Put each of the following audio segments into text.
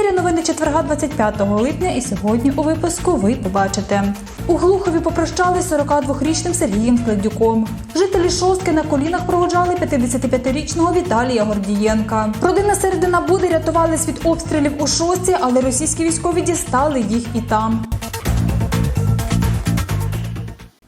ефірі новини четверга 25 липня. І сьогодні у випуску ви побачите. У Глухові попрощались 42-річним Сергієм Кледюком. Жителі шостки на колінах проводжали 55-річного Віталія Гордієнка. Родина Середина Буди рятувались від обстрілів у шостці, але російські військові дістали їх і там.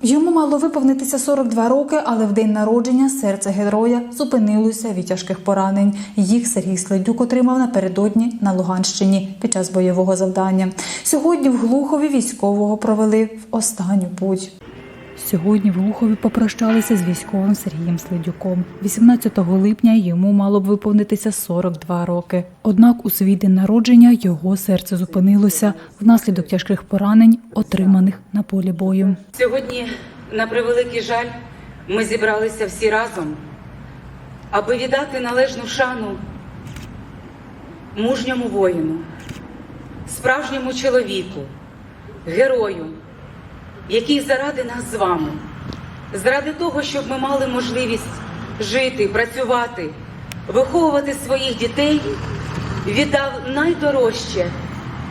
Йому мало виповнитися 42 роки, але в день народження серце героя зупинилося від тяжких поранень. Їх Сергій Следюк отримав напередодні на Луганщині під час бойового завдання. Сьогодні в Глухові військового провели в останню путь. Сьогодні в Глухові попрощалися з військовим Сергієм Следюком. 18 липня йому мало б виповнитися 42 роки. Однак у свій день народження його серце зупинилося внаслідок тяжких поранень, отриманих на полі бою. Сьогодні, на превеликий жаль, ми зібралися всі разом, аби віддати належну шану мужньому воїну, справжньому чоловіку, герою, який заради нас з вами, заради того, щоб ми мали можливість жити, працювати, виховувати своїх дітей, віддав найдорожче,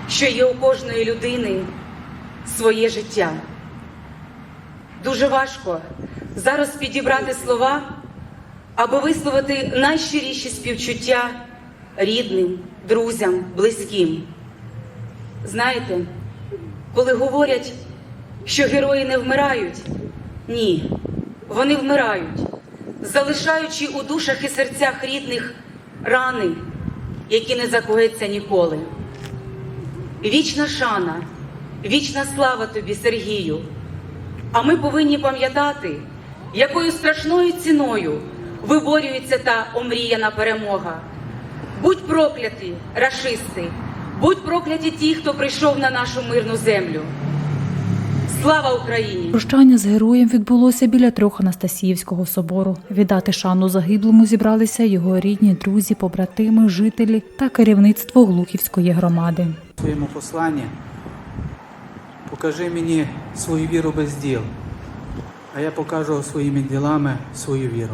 що є у кожної людини своє життя. Дуже важко зараз підібрати слова, аби висловити найщиріші співчуття рідним, друзям, близьким. Знаєте, коли говорять, що герої не вмирають, ні, вони вмирають, залишаючи у душах і серцях рідних рани, які не загояться ніколи. Вічна шана, вічна слава тобі, Сергію. А ми повинні пам'ятати, якою страшною ціною виборюється та омріяна перемога. Будь прокляті, рашисти, будь прокляті ті, хто прийшов на нашу мирну землю. Слава Україні! Прощання з героєм відбулося біля трьох Анастасіївського собору. Віддати шану загиблому зібралися його рідні, друзі, побратими, жителі та керівництво Глухівської громади. Своєму посланні покажи мені свою віру без діл, а я покажу своїми ділами свою віру.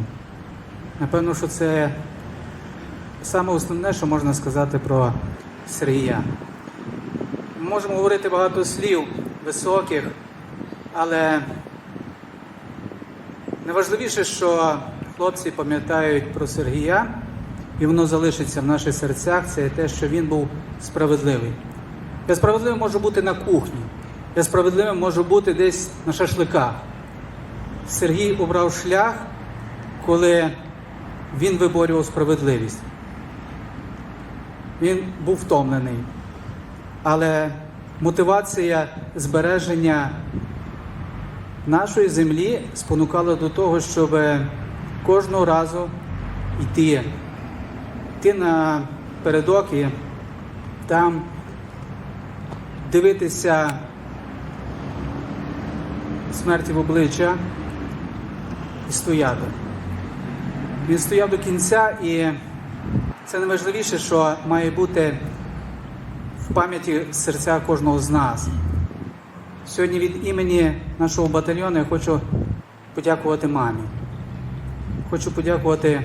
Напевно, що це саме основне, що можна сказати про Сергія. Ми можемо говорити багато слів високих, але найважливіше, що хлопці пам'ятають про Сергія, і воно залишиться в наших серцях, це те, що він був справедливий. Я справедливим можу бути на кухні, я справедливим можу бути десь на шашликах. Сергій обрав шлях, коли він виборював справедливість. Він був втомлений, але мотивація збереження нашої землі спонукала до того, щоб кожного разу йти, йти на передок і там дивитися смерті в обличчя і стояти. Він стояв до кінця, і це найважливіше, що має бути в пам'яті серця кожного з нас. Сьогодні від імені нашого батальйону я хочу подякувати мамі. Хочу подякувати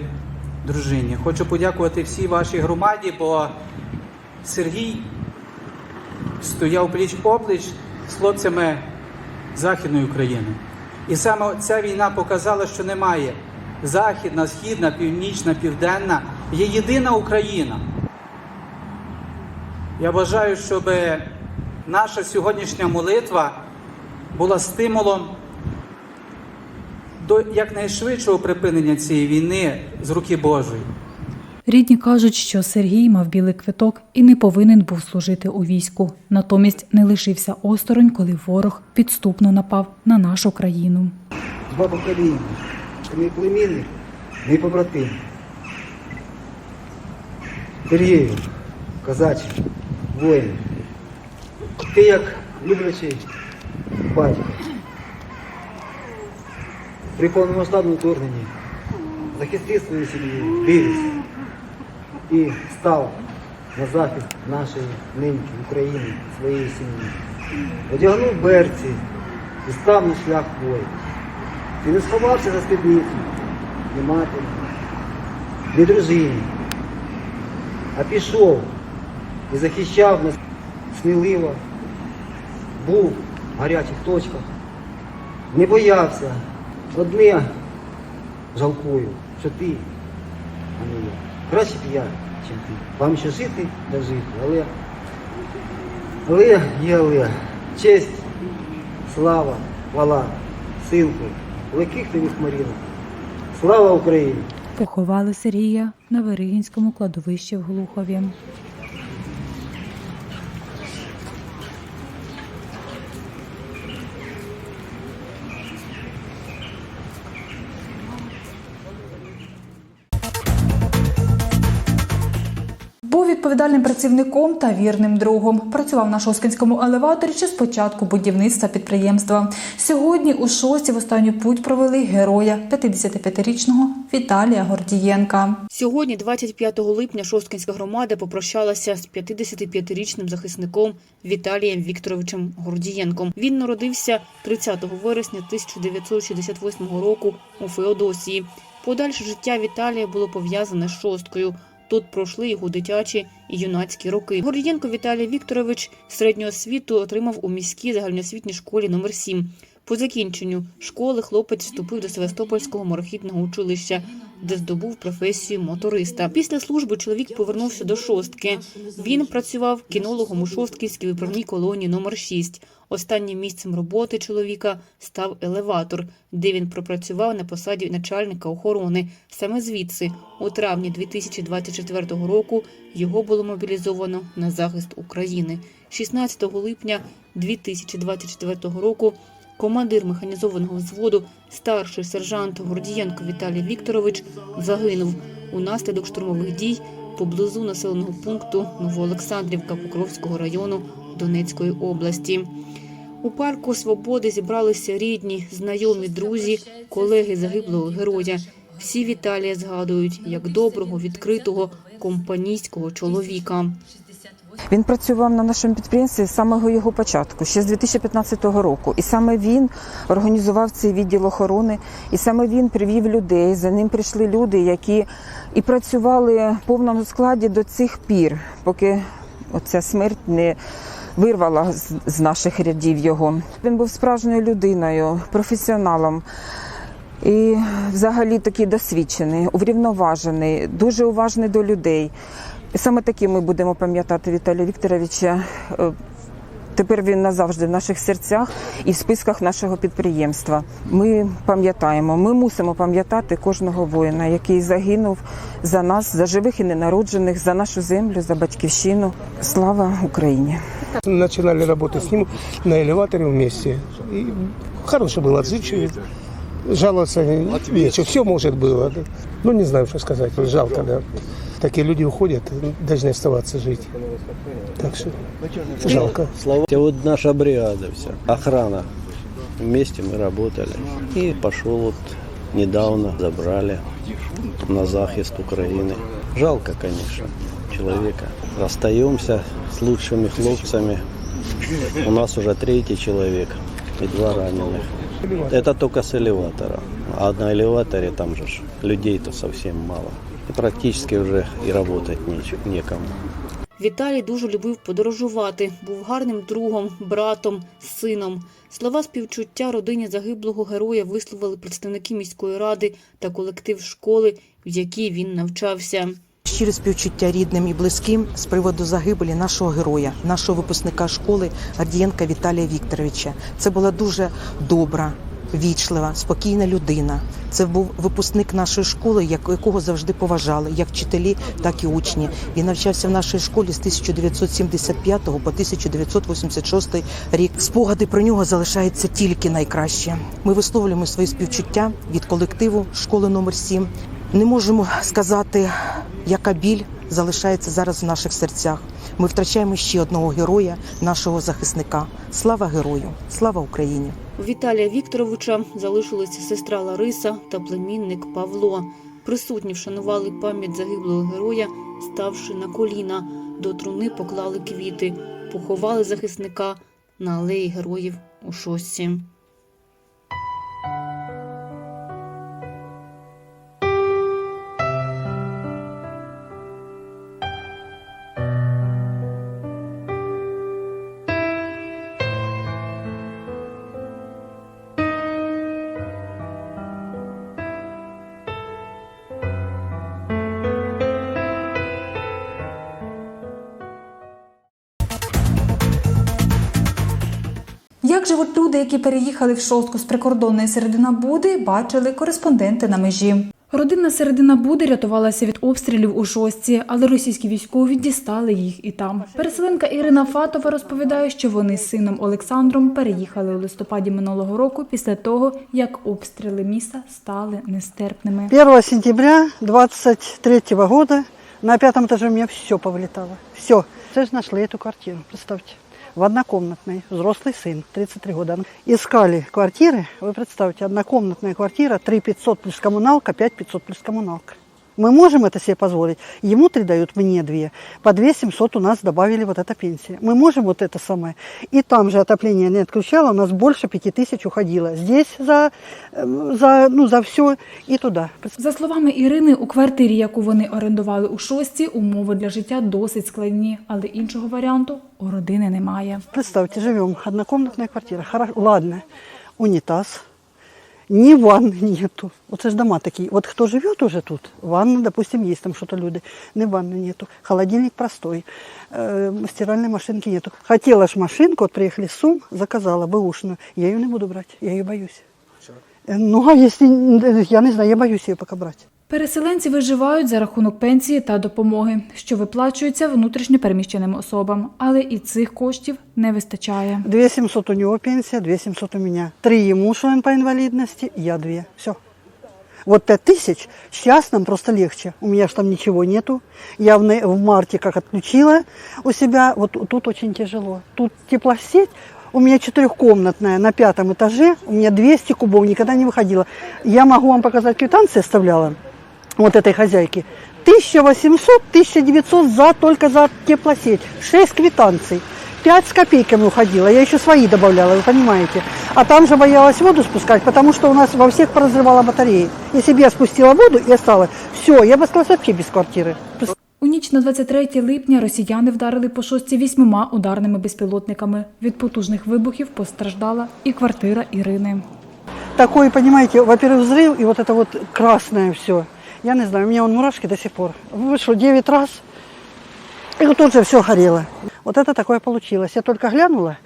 дружині. Хочу подякувати всій вашій громаді, бо Сергій стояв пліч опліч з хлопцями Західної України. І саме ця війна показала, що немає західна, східна, північна, південна. Є єдина Україна. Я бажаю, щоб наша сьогоднішня молитва була стимулом до якнайшвидшого припинення цієї війни з руки Божої. Рідні кажуть, що Сергій мав білий квиток і не повинен був служити у війську. Натомість не лишився осторонь, коли ворог підступно напав на нашу країну. Два покоління. Це мій племінник, мій побратим. Сергію, козаче, воїн. Ти як люблячий батько. При повномасштабному вторгненні захистив свою сім'ю, виріс і став на захист нашої неньки України, своєї сім'ї. Одягнув берці і став на шлях воїн. Ти не сховався за спідницю, ні матері, ні дружині, а пішов і захищав нас сміливо, був в гарячих точках, не боявся. Одне жалкую, що ти, а не я. Краще б я, чим ти. Вам ще жити да жити, але, але є але. Честь, слава, хвала, синку, легких тобі хмарінок. Слава Україні! Поховали Сергія на Виригінському кладовищі в Глухові. Відповідальним працівником та вірним другом. Працював на Шоскінському елеваторі ще з початку будівництва підприємства. Сьогодні у шості в останню путь провели героя 55-річного Віталія Гордієнка. Сьогодні, 25 липня, Шосткинська громада попрощалася з 55-річним захисником Віталієм Вікторовичем Гордієнком. Він народився 30 вересня 1968 року у Феодосії. Подальше життя Віталія було пов'язане з шосткою. Тут пройшли його дитячі і юнацькі роки. Гордієнко Віталій Вікторович середню освіту отримав у міській загальноосвітній школі номер 7 По закінченню школи хлопець вступив до Севастопольського морохідного училища, де здобув професію моториста. Після служби чоловік повернувся до шостки. Він працював кінологом у шостківській виправній колонії номер 6 Останнім місцем роботи чоловіка став елеватор, де він пропрацював на посаді начальника охорони. Саме звідси, у травні 2024 року, його було мобілізовано на захист України. 16 липня 2024 року командир механізованого взводу, старший сержант Гордієнко Віталій Вікторович загинув унаслідок штурмових дій поблизу населеного пункту Новоолександрівка Покровського району Донецької області. У парку Свободи зібралися рідні, знайомі, друзі, колеги загиблого героя. Всі Віталія згадують як доброго, відкритого, компанійського чоловіка. Він працював на нашому підприємстві з самого його початку, ще з 2015 року. І саме він організував цей відділ охорони, і саме він привів людей. За ним прийшли люди, які і працювали в повному складі до цих пір, поки оця смерть не вирвала з- наших рядів його. Він був справжньою людиною, професіоналом. І взагалі такий досвідчений, урівноважений, дуже уважний до людей. І саме таким ми будемо пам'ятати Віталія Вікторовича. Е, Тепер він назавжди в наших серцях і в списках нашого підприємства. Ми пам'ятаємо, ми мусимо пам'ятати кожного воїна, який загинув за нас, за живих і ненароджених, за нашу землю, за батьківщину. Слава Україні! Начинали работать с ним на элеваторе вместе. И хороший был, отзывчивый. Жаловаться нечего. Все может было. да. Ну, не знаю, что сказать. Жалко, да. Такие люди уходят, должны оставаться жить. Так что жалко. Слава. Это вот наша бригада вся. Охрана. Вместе мы работали. И пошел вот недавно, забрали на захист Украины. Жалко, конечно, человека. Расстаемся с лучшими хлопцами. У нас уже третий человек и два раненых. Это только с элеватора. А на элеваторе там же людей-то совсем мало. Практически уже и работать некому. Віталій дуже любив подорожувати, був гарним другом, братом, сином. Слова співчуття родині загиблого героя висловили представники міської ради та колектив школи, в якій він навчався. Щире співчуття рідним і близьким з приводу загибелі нашого героя, нашого випускника школи Ардієнка Віталія Вікторовича. Це була дуже добра, вічлива, спокійна людина. Це був випускник нашої школи, як- якого завжди поважали, як вчителі, так і учні. Він навчався в нашій школі з 1975 по 1986 рік. Спогади про нього залишаються тільки найкраще. Ми висловлюємо свої співчуття від колективу школи номер 7 Не можемо сказати, яка біль залишається зараз в наших серцях. Ми втрачаємо ще одного героя, нашого захисника. Слава герою! Слава Україні! У Віталія Вікторовича залишилися сестра Лариса та племінник Павло. Присутні вшанували пам'ять загиблого героя, ставши на коліна. До труни поклали квіти, поховали захисника на алеї героїв у шості. Люди, які переїхали в шостку з прикордонної середина Буди, бачили кореспонденти на межі. Родинна середина Буди рятувалася від обстрілів у шостці, але російські військові дістали їх і там. Переселенка Ірина Фатова розповідає, що вони з сином Олександром переїхали у листопаді минулого року після того, як обстріли міста стали нестерпними. 1 сентября 23 года на пятом этаже у меня все повлетало. Все. Це ж нашли эту квартиру, представьте В однокомнатной, взрослый сын, 33 года. Искали квартиры, вы представьте, однокомнатная квартира, 3 500 плюс коммуналка, 5 500 плюс коммуналка. Мы можем это себе позволить. Ему три дают, мне две. По 2 700 у нас добавили вот эта пенсия. Мы можем вот это самое. И там же отопление не отключало, у нас больше 5 тысяч уходило. Здесь за, э, за, ну, за все и туда. За словами Ірини, у квартирі, яку вони орендували у шостці, умови для життя досить складні, але іншого варіанту у родини немає. Представьте, живем, однокомнатная квартира. Хорошо, ладно, унитаз, ни ванны нету. Вот это ж дома такие. Вот кто живет уже тут, ванна, допустим, есть там что-то люди, ни ванны нету. Холодильник простой, э, стиральной машинки нету. Хотела ж машинку, вот приехали с Сум, заказала бэушную. Я ее не буду брать, я ее боюсь. Э, Ну, а если, э, я не знаю, я боюсь ее пока брать. Переселенці виживають за рахунок пенсії та допомоги, що виплачуються внутрішньо переміщеним особам, але і цих коштів не вистачає. 2 700 у него пенсия, 2 700 у меня. Три ему, что он по инвалидности, я две. Все. Вот пять тысяч, сейчас нам просто легче. У меня же там ничего нету. Я в, на- в марте как отключила у себя, вот тут очень тяжело. Тут теплосеть, у меня четырехкомнатная на пятом этаже, у меня 200 кубов, никогда не выходила. Я могу вам показать квитанции, оставляла вот этой хозяйки. 1800-1900 за, только за теплосеть. 6 квитанций. 5 с копейками уходила. Я еще свои добавляла, вы понимаете. А там же боялась воду спускать, потому что у нас во всех поразрывала батареи. Если бы я спустила воду и осталась, все, я бы осталась вообще без квартиры. У ніч на 23 липня росіяни вдарили по шостці вісьмома ударними безпілотниками. Від потужних вибухів постраждала і квартира Ірини. Такой, понимаете, во-первых, взрыв, и вот это вот красное все. Я не знаю, у меня он мурашки до сих пор. Вышло 9 раз, и вот тут же все горело. Вот это такое получилось. Я только глянула,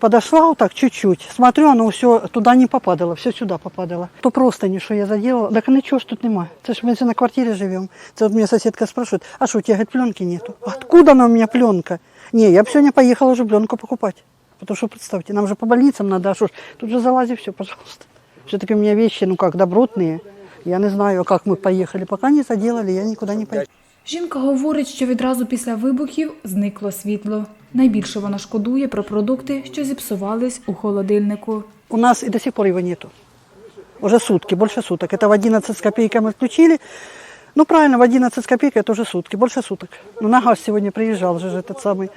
подошла вот так чуть-чуть. Смотрю, оно все туда не попадало, все сюда попадало. То просто не что я заделала. Так ничего ж тут нема. Це ж же на квартире живем. Це вот меня соседка спрашивает, а что, у тебя, говорит, пленки нету? Откуда она у меня пленка? Не, я бы сегодня поехала уже пленку покупать. Потому что, представьте, нам же по больницам надо, а что ж, тут же залази все, пожалуйста. Все-таки у меня вещи, ну как, добротные. Я не знаю, как мы поехали. Пока не заделали, я никуда не поеду. Жінка говорить, що відразу після вибухів зникло світло. Найбільше вона шкодує про продукти, що зіпсувались у холодильнику. У нас и до сих пор его нету. Уже сутки, больше суток. Это в 11 с копейками отключили. Ну, правильно, в 11 с копейкой это уже сутки, больше суток. Ну, на газ сегодня приезжал же этот самый.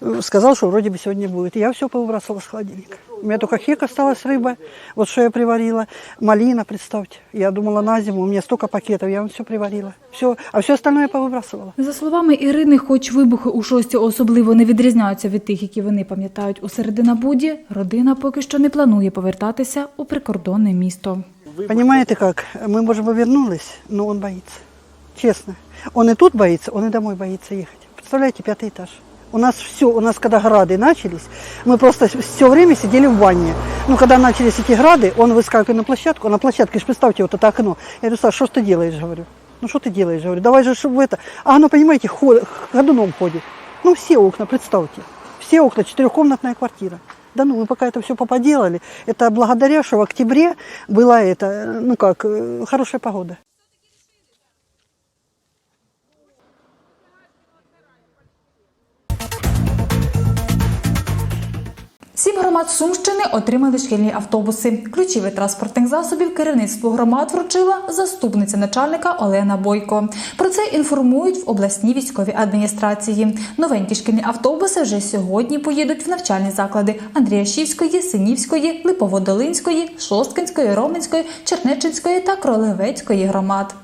э, Сказал, что вроде бы сегодня будет. Я все повыбрасывала с холодильника. У меня только хек осталась рыба, вот что я приварила. Малина, представьте. Я думала на зиму, у меня столько пакетов, я вам все приварила. Все, а все остальное я повыбрасывала. За словами Ірини, хоч вибухи у шості особливо не відрізняються від тих, які вони пам'ятають у Серединабуді, родина поки що не планує повертатися у прикордонне місто. Понимаете как? Мы, может бы, вернулись, но он боится. Честно. Он и тут боится, он и домой боится ехать. Представляете, пятый этаж. У нас все, у нас когда грады начались, мы просто все время сидели в ванне. Ну, когда начались эти грады, он выскакивает на площадку, а на площадке, ж представьте, вот это окно. Я говорю, Саш, что ж ты делаешь, говорю? Ну, что ты делаешь, говорю, давай же, чтобы это... А оно, понимаете, ход, ходуном ходит. Ну, все окна, представьте. Все окна, четырехкомнатная квартира. Да ну, мы пока это все поподелали. Это благодаря, что в октябре была это, ну как, э, хорошая погода. Сім громад Сумщини отримали шкільні автобуси. Ключі від транспортних засобів керівництву громад вручила заступниця начальника Олена Бойко. Про це інформують в обласній військовій адміністрації. Новенькі шкільні автобуси вже сьогодні поїдуть в навчальні заклади Андріашівської, Синівської, Липоводолинської, Шосткинської, Роменської, Чернечинської та Кролевецької громад.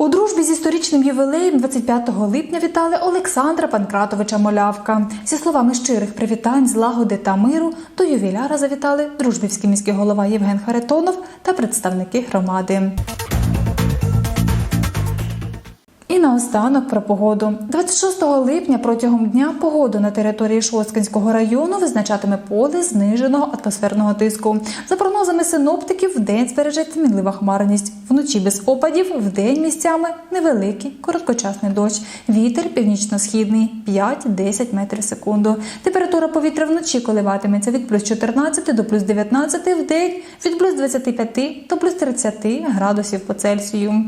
У дружбі з історичним ювілеєм 25 липня вітали Олександра Панкратовича Молявка. Зі словами щирих привітань, злагоди та миру до ювіляра завітали дружбівський міський голова Євген Харитонов та представники громади. І наостанок про погоду. 26 липня протягом дня погоду на території Шосткинського району визначатиме поле зниженого атмосферного тиску. За прогнозами синоптиків, вдень збережеться мінлива хмарність. Вночі без опадів, вдень місцями невеликий короткочасний дощ. Вітер північно-східний 5-10 метрів в секунду. Температура повітря вночі коливатиметься від плюс 14 до плюс 19, вдень від плюс 25 до плюс 30 градусів по Цельсію.